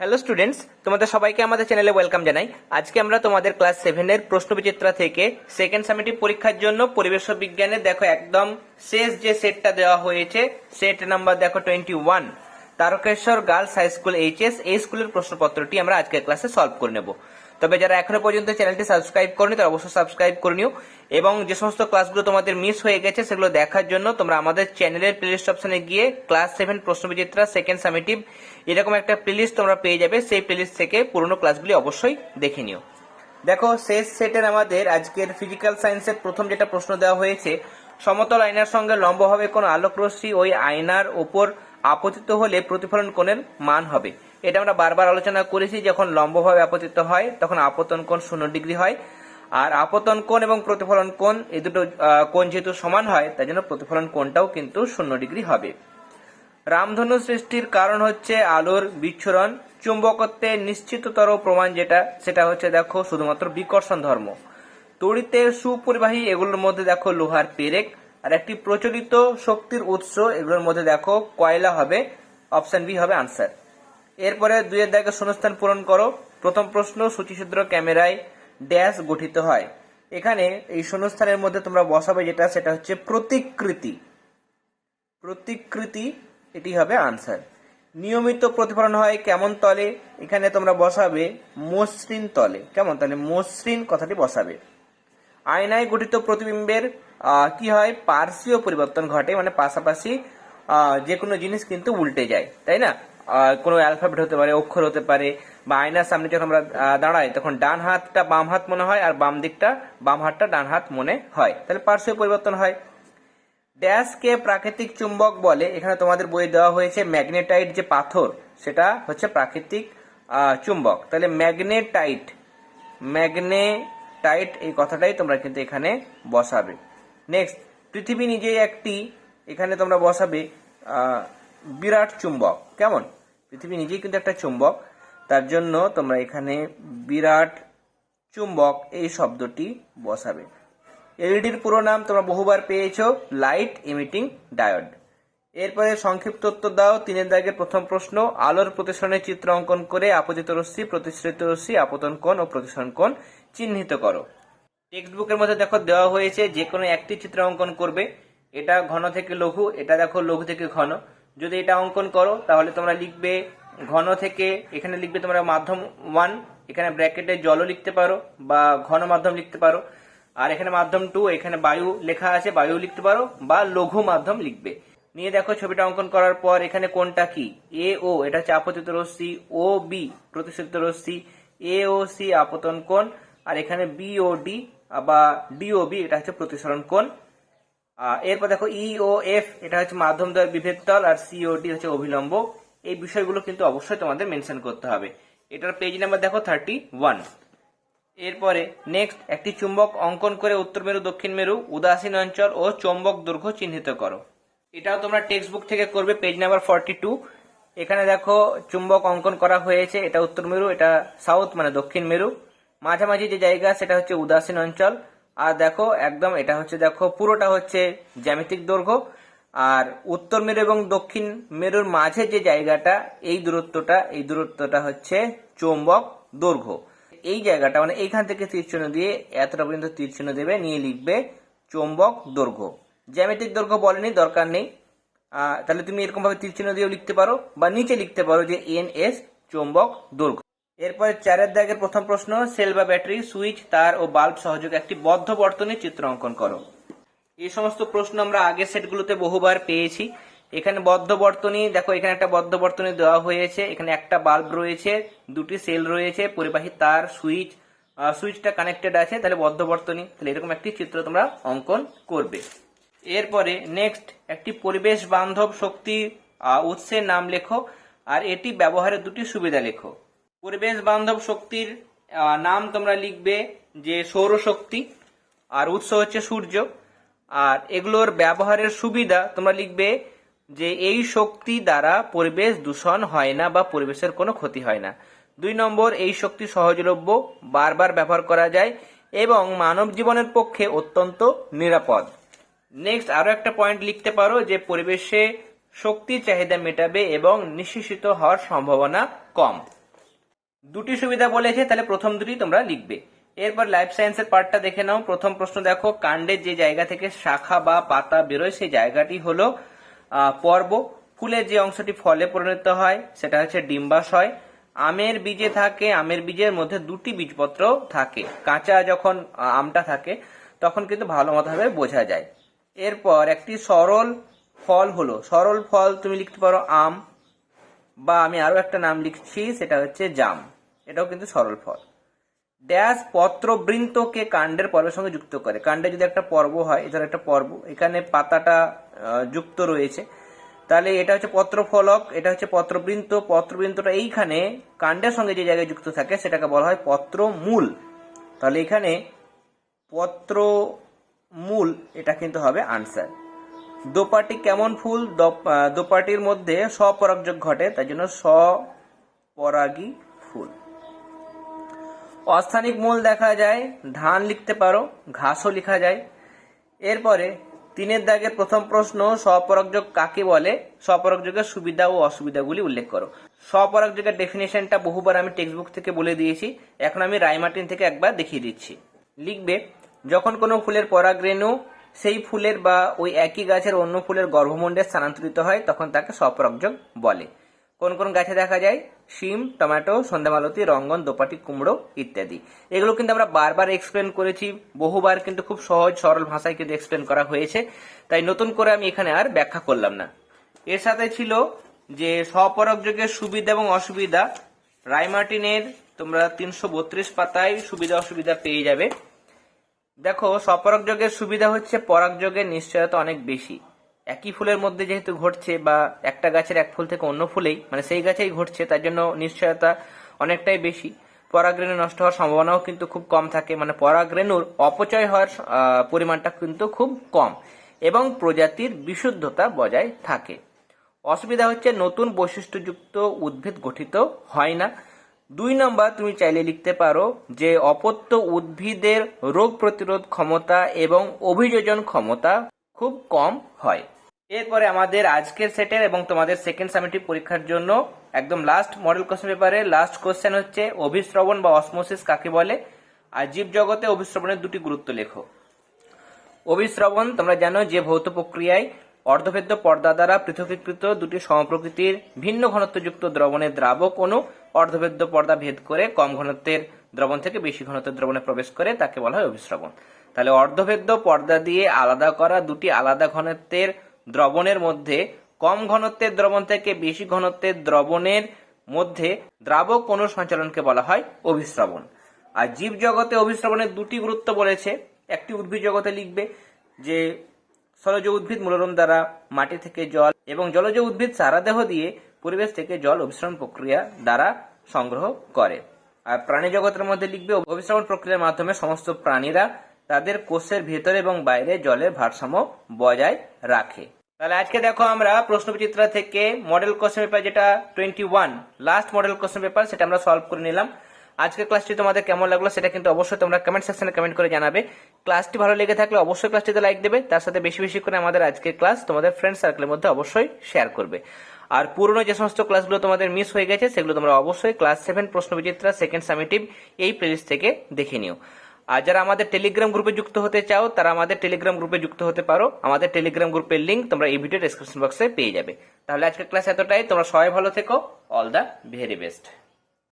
Hello students তোমাদের সবাইকে আমাদের চ্যানেলে ওয়েলকাম জানাই। আজকে আমরা তোমাদের ক্লাস সেভেনের প্রশ্নবিচিত্রা থেকে সেকেন্ড সামিটিভ পরীক্ষার জন্য পরিবেশ বিজ্ঞানে দেখো, একদম শেষ যে সেটটা দেওয়া হয়েছে সেট নাম্বার দেখো twenty one Tarakeswar girls high school HS, এই স্কুলের প্রশ্নপত্রটি আমরা আজকের ক্লাসে সলভ করে নেব। তবে যারা এখনও পর্যন্ত চ্যানেলটি সাবস্ক্রাইব করনি, তারা অবশ্যই সাবস্ক্রাইব করে নিও। এবং যে সমস্ত ক্লাসগুলো তোমাদের মিস হয়ে গেছে, সেগুলো দেখার জন্য তোমরা আমাদের চ্যানেলের প্লেলিস্ট অপশনে গিয়ে class seven Proshnobichitra second summative এরকম একটা প্লেলিস্ট তোমরা পেয়ে যাবে। সেই প্লেলিস্ট থেকে পুরোনো ক্লাসগুলি অবশ্যই দেখে নিও। দেখো, শেষ সেটের আমাদের আজকের ফিজিক্যাল সায়েন্সের প্রথম যেটা প্রশ্ন দেওয়া হয়েছে, সমতল আয়নার সঙ্গে লম্বভাবে কোনো আলোক রশ্মি ওই আয়নার ওপর আপতিত হলে প্রতিফলন কোণের মান হবে। এটা আমরা বারবার আলোচনা করেছি, যখন লম্বভাবে আপতিত হয়, তখন আপতন কোণ শূন্য ডিগ্রি হয়। আর আপতন কোণ এবং প্রতিফলন কোণ, এই দুটো কোণ যেহেতু সমান হয়, তাই জন্য প্রতিফলন কোণটাও কিন্তু শূন্য ডিগ্রি হবে। রামধনু সৃষ্টির কারণ হচ্ছে আলোর বিচ্ছুরণ চুম্বকত্বের নিশ্চিততর প্রমাণ যেটা, সেটা হচ্ছে দেখো শুধুমাত্র বিকর্ষণ ধর্ম। তড়িতে সুপরিবাহী এগুলোর মধ্যে দেখো লোহার পেরেক আর একটি প্রচলিত শক্তির উৎস এগুলোর মধ্যে দেখো, কয়লা হবে অপশন বি হবে আনসার এরপরে দুইয়ের দাগে শূন্যস্থান পূরণ করো। প্রথম প্রশ্ন সূচিসূত্র ক্যামেরায় ড্যাশ গঠিত হয়। এখানে এই শূন্যস্থানের মধ্যে তোমরা বসাবে যেটা, সেটা হচ্ছে প্রতিকৃতি। প্রতিকৃতি, এটি হবে আনসার নিয়মিত প্রতিফলন হয় কেমন তলে? এখানে তোমরা বসাবে মসৃণ তলে। কেমন? তাহলে মসৃণ কথাটি বসাবে। আয়নায় গঠিত প্রতিবিম্বের কি হয়? পার্শ্বীয় পরিবর্তন ঘটে মানে পাশাপাশি যে কোনো জিনিস কিন্তু উল্টে যায়, তাই না? কোনো অ্যালফাবেট হতে পারে, অক্ষর হতে পারে, বা আয়নার সামনে যখন আমরা দাঁড়াই, তখন ডান হাতটা বাম হাত মনে হয়, আর বাম দিকটা, বাম হাতটা ডান হাত মনে হয়। তাহলে পার্শ্বীয় পরিবর্তন হয়। ড্যাশকে প্রাকৃতিক চুম্বক বলে, এখানে তোমাদের বইয়ে দেওয়া হয়েছে ম্যাগনেটাইট যে পাথর, সেটা হচ্ছে প্রাকৃতিক চুম্বক। তাহলে ম্যাগনেটাইট ম্যাগনেটাইট এই কথাটাই তোমরা কিন্তু এখানে বসাবে। নেক্সট পৃথিবী নিজেই একটি, এখানে তোমরা বসাবে বিরাট চুম্বক। কেমন? পৃথিবী নিজেই কিন্তু একটা চুম্বক। তার জন্য তোমরা এখানে বিরাট চুম্বক এই শব্দটি বসাবে। এলইডির পুরো নাম তোমরা বহুবার পেয়েছ লাইট ইমিটিং ডায়োড এরপরে সংক্ষিপ্ত উত্তর দাও। তিনের দাগের প্রথম প্রশ্ন, আলোর প্রতিসরণের চিত্র অঙ্কন করে আপতিত রশ্মি, প্রতিশ্রিত রশ্মি, আপতন কোণ ও প্রতিসরণ কোণ চিহ্নিত করো। টেক্সট বুকের মধ্যে দেখো দেওয়া হয়েছে যে কোনো একটি চিত্র অঙ্কন করবে। এটা ঘন থেকে লঘু, এটা দেখো লঘু থেকে ঘন। যদি এটা অঙ্কন করো, তাহলে তোমরা লিখবে ঘন থেকে, এখানে লিখবে তোমরা মাধ্যম ওয়ান, এখানে ব্র্যাকেটে জলও লিখতে পারো বা ঘন মাধ্যম লিখতে পারো। আর এখানে মাধ্যম টু, এখানে বায়ু লেখা আছে বায়ু লিখতে পারো বা লঘু মাধ্যম লিখবে। নিয়ে দেখো ছবিটা অঙ্কন করার পর এখানে কোনটা কি? এ ও এটা হচ্ছে আপতিত রশ্মি। ও বি প্রতিশ্রিত রশ্মি। এ ও সি আপতন কোণ। আর এখানে বি ও ডি বা ডিওবি এটা হচ্ছে প্রতিসরণ কোণ। এরপর দেখো ই ও এফ এটা হচ্ছে মাধ্যম দ্বয় বিভেদ তল আর সিওডি হচ্ছে অভিলম্ব। এই বিষয়গুলো কিন্তু অবশ্যই তোমাদের মেনশন করতে হবে। এটার পেজ নাম্বার দেখো থার্টি ওয়ান এরপরে নেক্সট একটি চুম্বক অঙ্কন করে উত্তর মেরু, দক্ষিণ মেরু, উদাসীন অঞ্চল ও চৌম্বক দৈর্ঘ্য চিহ্নিত করো। এটাও তোমরা টেক্সট বুক থেকে করবে পেজ নাম্বার ফর্টি টু এখানে দেখো, চুম্বক অঙ্কন করা হয়েছে, এটা উত্তর মেরু, এটা সাউথ মানে দক্ষিণ মেরু। মাঝামাঝি যে জায়গা, সেটা হচ্ছে উদাসীন অঞ্চল। আর দেখো, একদম এটা হচ্ছে, দেখো, পুরোটা হচ্ছে জ্যামিতিক দৈর্ঘ্য। আর উত্তর মেরু এবং দক্ষিণ মেরুর মাঝে যে জায়গাটা, এই দূরত্বটা এই দূরত্বটা হচ্ছে চৌম্বক দৈর্ঘ্য। এই জায়গাটা মানে এইখান থেকে তীরচিহ্ন দিয়ে, এতটা পর্যন্ত তীরচিহ্ন দেবে, নিয়ে লিখবে চৌম্বক দৈর্ঘ্য। জ্যামিতিক দৈর্ঘ্য বলেনি, দরকার নেই। তাহলে তুমি এরকম ভাবে তীরচিহ্ন দিয়েও লিখতে পারো বা নিচে লিখতে পারো যে এন এস চৌম্বক দৈর্ঘ্য। এরপরে চারের দাগের প্রথম প্রশ্ন, সেল বা ব্যাটারি, সুইচ, তার ও বাল্ব সহযোগে একটি বদ্ধ বর্তনী চিত্র অঙ্কন করো। এই সমস্ত প্রশ্ন আমরা আগের সেটগুলোতে বহুবার পেয়েছি। এখানে বদ্ধ বর্তনী, দেখো এখানে একটা বদ্ধ বর্তনী দেওয়া হয়েছে, এখানে একটা বাল্ব রয়েছে, দুটি সেল রয়েছে, পরিবাহী তার, সুইচ সুইচটা কানেক্টেড আছে, তাহলে বদ্ধ বর্তনী, তাহলে এরকম একটি চিত্র তোমরা অঙ্কন করবে। এরপরে নেক্সট একটি পরিবেশ বান্ধব শক্তি উৎসের নাম লেখো, আর এটি ব্যবহারের দুটি সুবিধা লেখো। পরিবেশ বান্ধব শক্তির নাম তোমরা লিখবে যে সৌরশক্তি আর উৎস হচ্ছে সূর্য। আর এগুলোর ব্যবহারের সুবিধা তোমরা লিখবে যে এই শক্তি দ্বারা পরিবেশ দূষণ হয় না বা পরিবেশের কোনো ক্ষতি হয় না। দুই নম্বর, এই শক্তি সহজলভ্য, বারবার ব্যবহার করা যায় এবং মানব জীবনের পক্ষে অত্যন্ত নিরাপদ। নেক্সট আরও একটা পয়েন্ট লিখতে পারো যে পরিবেশে শক্তির চাহিদা মেটাবে এবং নিঃশেষিত হওয়ার সম্ভাবনা কম। দুটি সুবিধা বলেছে, তাহলে প্রথম দুটি তোমরা লিখবে। এরপর লাইফ সায়েন্সের পার্টটা দেখে নাও। প্রথম প্রশ্ন দেখো কাণ্ডের যে জায়গা থেকে শাখা বা পাতা বেরোয়, সেই জায়গাটি হলো পর্ব। ফুলের যে অংশটি ফলে পরিণত হয়, সেটা হচ্ছে ডিম্বাশয়। আমের বীজে থাকে, আমের বীজের মধ্যে দুটি বীজপত্র থাকে। কাঁচা যখন আমটা থাকে, তখন কিন্তু ভালো মতোভাবে বোঝা যায়। এরপর একটি সরল ফল হলো। সরল ফল তুমি লিখতে পারো আম, বা আমি আরও একটা নাম লিখছি, সেটা হচ্ছে জাম। এটাও কিন্তু সরল ফল। ড্যাশ পত্রবৃন্তকে কাণ্ডের পর্বের সঙ্গে যুক্ত করে। কাণ্ডে যদি একটা পর্ব হয় এটা একটা পর্ব, এখানে পাতাটা যুক্ত রয়েছে। তাহলে এটা হচ্ছে পত্রফলক, এটা হচ্ছে পত্রবৃন্ত। পত্রবৃন্তটা এইখানে কাণ্ডের সঙ্গে যে জায়গায় যুক্ত থাকে, সেটাকে বলা হয় পত্রমূল। তাহলে এখানে পত্র মূল, এটা কিন্তু হবে আনসার দোপাটি কেমন ফুল? দোপাটির মধ্যে স্বপরাগযোগ ঘটে, তাই জন্য স্বপরাগী ফুল। অস্থানিক মূল দেখা যায়, ধান লিখতে পারো, ঘাসও লেখা যায়। এরপরে, তিনের দাগের প্রথম প্রশ্ন, স্বপরাগযোগ কাকে বলে? স্বপরাগযোগের সুবিধা ও অসুবিধাগুলি উল্লেখ করো। স্বপরাগযোগের ডেফিনেশনটা বহুবার আমি টেক্সট বুক থেকে বলে দিয়েছি, এখন আমি রাইমার্টিন থেকে একবার দেখিয়ে দিচ্ছি। লিখবে যখন কোনো ফুলের পরাগরেণু সেই ফুলের বা ওই একই গাছের অন্য ফুলের গর্ভমণ্ডে স্থানান্তরিত হয়, তখন তাকে স্বপরাগযোগ বলে। কোন কোন গাছে দেখা যায়? শিম, টমেটো সন্ধ্যামালতি রঙ্গন, দোপাটি, কুমড়ো ইত্যাদি। এগুলো কিন্তু আমরা বারবার এক্সপ্লেন করেছি, বহুবার কিন্তু খুব সহজ, সরল ভাষায় কিন্তু এক্সপ্লেন করা হয়েছে। তাই নতুন করে আমি এখানে আর ব্যাখ্যা করলাম না। এর সাথে ছিল যে স্বপরাগযোগের সুবিধা এবং অসুবিধা। রাইমার্টিনের তোমরা তিনশো বত্রিশ পাতায় সুবিধা অসুবিধা পেয়ে যাবে। দেখো স্বপরাগযোগের সুবিধা হচ্ছে পরাগযোগের নিশ্চয়তা অনেক বেশি। একই ফুলের মধ্যে যেহেতু ঘটছে বা একটা গাছের এক ফুল থেকে অন্য ফুলেই মানে সেই গাছেই ঘটছে, তার জন্য নিশ্চয়তা অনেকটাই বেশি। পরাগরেণু নষ্ট হওয়ার সম্ভাবনাও কিন্তু খুব কম থাকে মানে পরাগরেণুর অপচয় হওয়ার পরিমাণটা কিন্তু খুব কম এবং প্রজাতির বিশুদ্ধতা বজায় থাকে। অসুবিধা হচ্ছে নতুন বৈশিষ্ট্যযুক্ত উদ্ভিদ গঠিত হয় না। দুই নম্বর তুমি চাইলে লিখতে পারো যে অপত্য উদ্ভিদের রোগ প্রতিরোধ ক্ষমতা এবং অভিযোজন ক্ষমতা খুব কম হয়। এরপরে আমাদের আজকের সেটের এবং তোমাদের সেকেন্ড সামিটিভ পরীক্ষার জন্য একদম লাস্ট মডেল কোশ্চেন পেপারে লাস্ট কোশ্চেন হচ্ছে অভিশ্রবণ বা অসমোসিস কাকে বলে? আর জীব জগতে অভিশ্রবণের দুটি গুরুত্ব লেখো। অভিশ্রবণ তোমরা জানো যে ভৌত প্রক্রিয়ায় অর্ধভেদ্য পর্দা দ্বারা পৃথকীকৃত দুটি সমপ্রকৃতির ভিন্ন ঘনত্বযুক্ত দ্রবণের দ্রাবক অণু অর্ধভেদ্য পর্দা ভেদ করে কম ঘনত্বের দ্রবণ থেকে বেশি ঘনত্বের দ্রবণে প্রবেশ করে, তাকে বলা হয় অভিশ্রবণ তাহলে অর্ধভেদ্য পর্দা দিয়ে আলাদা করা দুটি আলাদা ঘনত্বের দ্রবণের মধ্যে কম ঘনত্বের দ্রবণ থেকে বেশি ঘনত্বের দ্রবণের মধ্যে দ্রাবক অণু সঞ্চালনকে বলা হয় অভিশ্রবণ আর জীব জগতে অভিশ্রবণের দুটি গুরুত্ব বলেছে। একটি উদ্ভিদ জগতে লিখবে যে স্থলজ উদ্ভিদ মূলরম দ্বারা মাটি থেকে জল এবং জলজ উদ্ভিদ সারা দেহ দিয়ে পরিবেশ থেকে জল অভিশ্রবণ প্রক্রিয়া দ্বারা সংগ্রহ করে। আর প্রাণী জগতের মধ্যে লিখবে অভিশ্রবণ প্রক্রিয়ার মাধ্যমে সমস্ত প্রাণীরা তাদের কোষের ভেতরে এবং বাইরে জলের ভারসাম্য বজায় রাখে। তাহলে আজকে দেখো আমরা প্রশ্নবিচিত্রা থেকে মডেল কোশ্চেন পেপার যেটা twenty one last model question paper সেটা আমরা সলভ করে নিলাম। আজকের ক্লাসটি তোমাদের কেমন লাগল সেটা কিন্তু অবশ্যই তোমরা কমেন্ট সেকশনে কমেন্ট করে জানাবে। ক্লাসটি ভালো লেগে থাকলে অবশ্যই ক্লাসটিতে লাইক দেবে। তার সাথে বেশি বেশি করে আমাদের আজকের ক্লাস তোমাদের ফ্রেন্ড সার্কেলের মধ্যে অবশ্যই শেয়ার করবে। আর পুরনো যে সমস্ত ক্লাসগুলো তোমাদের মিস হয়ে গেছে, সেগুলো তোমরা অবশ্যই class seven Proshnobichitra second summative এই প্লেলিস্ট থেকে দেখে নিও। আর যারা আমাদের টেলিগ্রাম গ্রুপে যুক্ত হতে চাও, তারা আমাদের টেলিগ্রাম গ্রুপে যুক্ত হতে পারো। আমাদের টেলিগ্রাম গ্রুপের লিঙ্ক তোমরা এই ভিডিও ডেসক্রিপশন বক্সে পেয়ে যাবে। তাহলে আজকের ক্লাস এতটাই। তোমরা সবাই ভালো থেকো। All the very best